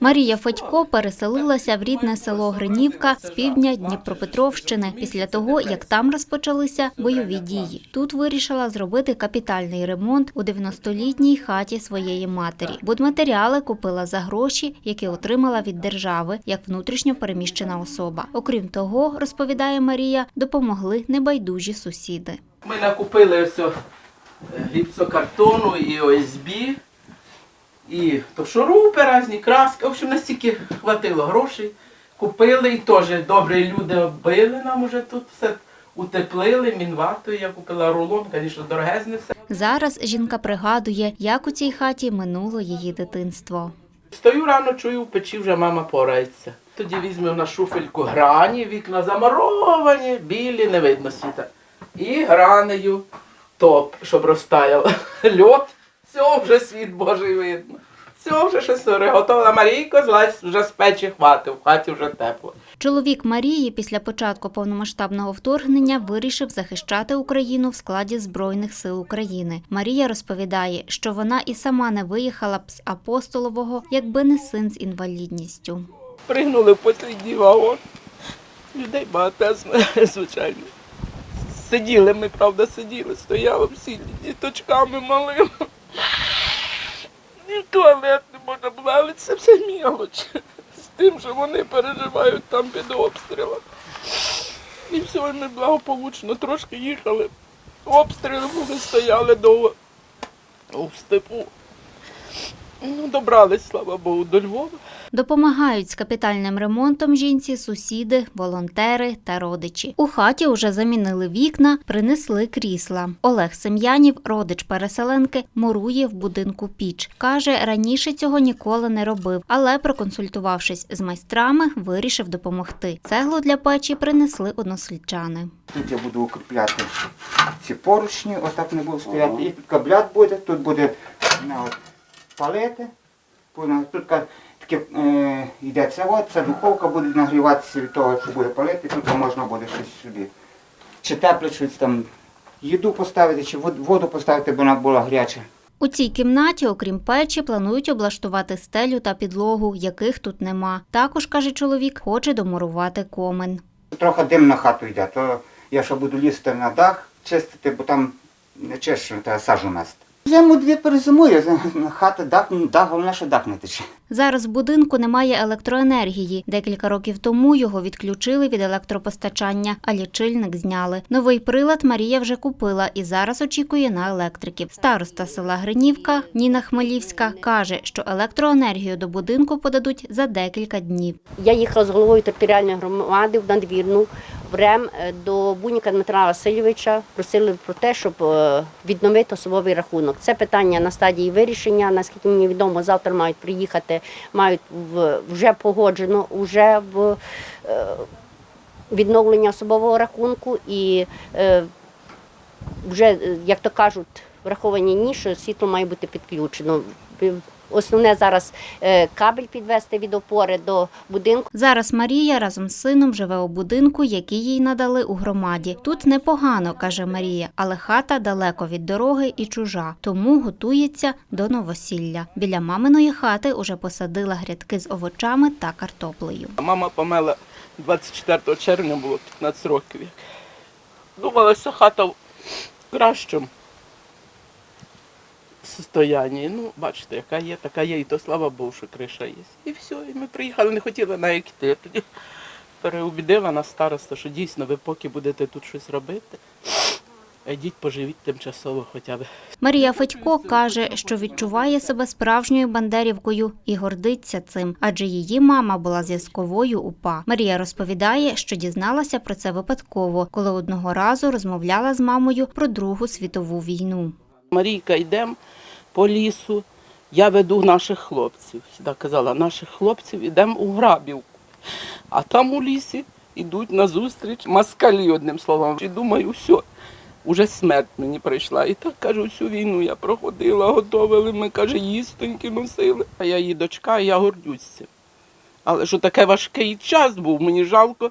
Марія Федько переселилася в рідне село Гринівка з півдня Дніпропетровщини після того, як там розпочалися бойові дії. Тут вирішила зробити капітальний ремонт у 90-літній хаті своєї матері. Будматеріали купила за гроші, які отримала від держави як внутрішньо переміщена особа. Окрім того, розповідає Марія, допомогли небайдужі сусіди. Ми накупили ось о, е, гіпсокартону і ОСБ, і то шурупи різні, краски. В общем, настільки хватило грошей. Купили і теж добрі люди оббили нам уже тут все. Утеплили мінватою, я купила рулон, звісно, дорогезне все. Зараз жінка пригадує, як у цій хаті минуло її дитинство. Стою рано, чую, в печі вже мама порається. Тоді візьмемо на шуфельку грані, вікна замаровані, білі, не видно світа. І гранею топ, щоб розтаяв. Льот, вже світ Божий видно. Все вже щось готова. Марійко злазь вже з печі хвати, в хаті вже тепло. Чоловік Марії після початку повномасштабного вторгнення вирішив захищати Україну в складі Збройних сил України. Марія розповідає, що вона і сама не виїхала б з апостолового, якби не син з інвалідністю. Пригнули в послідній вагон. Людей багато, звичайно. Сиділи ми, правда, сиділи, стояли всі діточками малими. І туалет не можна було, але це все мілоч. З тим, що вони переживають там під обстрілом. І все, ми благополучно трошки їхали. Обстріли були, стояли довго у степу. Ну, добрались, слава Богу, до Львова. Допомагають з капітальним ремонтом жінці сусіди, волонтери та родичі. У хаті уже замінили вікна, принесли крісла. Олег Сем'янів, родич переселенки, мурує в будинку піч. Каже, раніше цього ніколи не робив, але проконсультувавшись з майстрами, вирішив допомогти. Цеглу для печі принесли односельчани. Тут я буду укріпляти ці поручні, отак не будуть стояти. І тут каблят буде, тут буде на от, палети. Тут таке е, йде це от, ця духовка буде нагріватися від того, що буде палети, тут можна буде щось собі. Чи тепле щось там, їду поставити, чи воду поставити, бо вона була гаряча. У цій кімнаті, окрім печі, планують облаштувати стелю та підлогу, яких тут нема. Також, каже чоловік, хоче домурувати комен. Трохи дим на хату йде, то я що буду лізти на дах, чистити, бо там не чищу, треба сажу нести. Зиму дві перезимує, хата дах, дах, головне, що дах не тече. Зараз в будинку немає електроенергії. Декілька років тому його відключили від електропостачання, а лічильник зняли. Новий прилад Марія вже купила і зараз очікує на електриків. Староста села Гринівка Ніна Хмелівська каже, що електроенергію до будинку подадуть за декілька днів. Я їхала з головою територіальної громади в надвірну в РЕМ е, до Буніка Дмитра Васильовича. Просили про те, щоб е, відновити особовий рахунок. Це питання на стадії вирішення. Наскільки мені відомо, завтра мають приїхати, мають вже погоджено вже в е, відновлення особового рахунку і вже, як то кажуть, враховані ні, що світло має бути підключено. Основне зараз е, кабель підвести від опори до будинку. Зараз Марія разом з сином живе у будинку, який їй надали у громаді. Тут непогано, каже Марія, але хата далеко від дороги і чужа, тому готується до новосілля. Біля маминої хати уже посадила грядки з овочами та картоплею. Мама померла 24 червня, було 15 років. Думала, що хата в кращому состоянні. Ну, бачите, яка є, така є, і то слава Богу, що криша є. І все, і ми приїхали, не хотіли йти. Я Тоді переубідила нас староста, що дійсно ви поки будете тут щось робити, йдіть поживіть тимчасово хоча б. Марія Федько каже, що відчуває себе справжньою бандерівкою і гордиться цим, адже її мама була зв'язковою УПА. Марія розповідає, що дізналася про це випадково, коли одного разу розмовляла з мамою про Другу світову війну. Марійка, йдемо по лісу. Я веду наших хлопців. Сюди казала, наших хлопців йдемо у Грабівку. А там у лісі йдуть назустріч москалі, одним словом. І думаю, все, уже смерть мені прийшла. І так кажу, всю війну я проходила, готували, ми каже, їстоньки носили. А я її дочка, і я гордюсь цим. Але що таке важкий час був, мені жалко,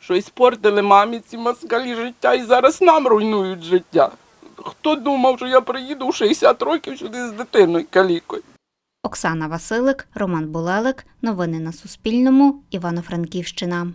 що іспортили мамі ці москалі життя і зараз нам руйнують життя. Хто думав, що я приїду в 60 років сюди з дитиною калікою? Оксана Василик, Роман Булелик. Новини на Суспільному. Івано-Франківщина.